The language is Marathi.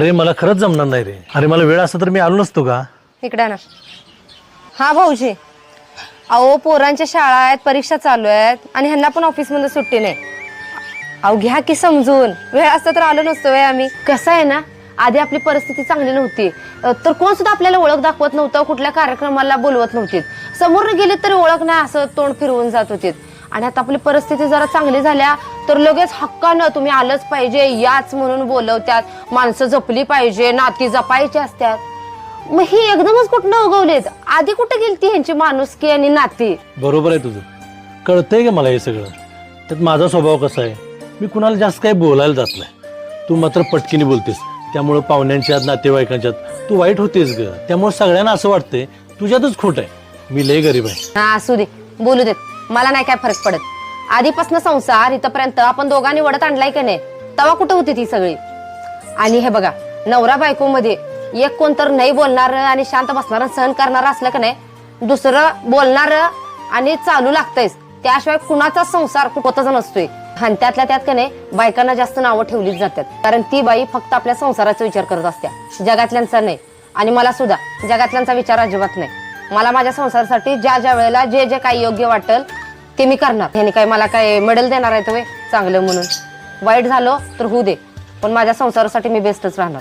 अरे मला खरंच जमणार नाही रे. अरे मला वेळ असता तर मी आलो नसतो का? इकडे ना हा भाऊजी. अहो पोरांच्या शाळा आहेत परीक्षा चालू आहेत आणि ह्यांना पण ऑफिसमध्ये सुट्टी नाही. अहो घ्या की समजून. वेळ असता तर आलो नसतो व्हय आम्ही. कसं आहे ना आधी आपली परिस्थिती चांगली नव्हती. अ, तर कोण सुद्धा आपल्याला ओळख दाखवत नव्हतं कुठल्या कार्यक्रमाला बोलवत नव्हती समोर गेले तरी ओळख नाही असं तोंड फिरवून जात होती आणि आता आपली परिस्थिती जरा चांगली झाल्या तर लगेच हक्कानं तुम्ही आलंच पाहिजे याच म्हणून बोलवत्यात. माणसं जपली पाहिजे नाती जपायची असतात मग ही एकदमच कुठनं उगवलेत? आधी कुठे गेली ती ह्यांची माणुसकी आणि नाती? बरोबर आहे तुझं. कळतंय का मला हे सगळं? त्यात माझा स्वभाव कसा आहे? मी कुणाला जास्त काही बोलायला जात नाही. तू मात्र पटकीने बोलतेस. त्यामुळे पाहुण्यांच्यात नातेवाईकांच्यात तू वाईट होतेस ग. त्यामुळे सगळ्यांना असं वाटतंय तुझ्यातच खोट आहे. मी लय गरीब आहे. हा असू दे. बोलू देत. मला नाही काय फरक पडत. आधीपासून संसार इथपर्यंत आपण दोघांनी वडत आणलाय का नाही? तवा कुठं होती ती सगळी? आणि हे बघा नवरा बायको मध्ये एक कोण तर नाही बोलणार आणि शांत बसणार सहन करणार असलं का नाही दुसरं बोलणार आणि चालू लागतंयच त्याशिवाय कुणाचा संसार होतच नसतोय. आणि त्यातल्या त्यात का नाही बायकांना जास्त नावं ठेवलीच जातात. कारण ती बाई फक्त आपल्या संसाराचा विचार करत असत्या. जगातल्यांचा नाही. आणि मला सुद्धा जगातल्यांचा विचार अजिबात नाही. मला माझ्या संसारासाठी ज्या ज्या वेळेला जे जे काही योग्य वाटेल ते मी करणार. ह्याने काय मला काय मेडल देणार आहे तुम्ही चांगलं म्हणून. वाईट झालं तर होऊ दे. पण माझ्या संसारासाठी मी बेस्टच राहणार.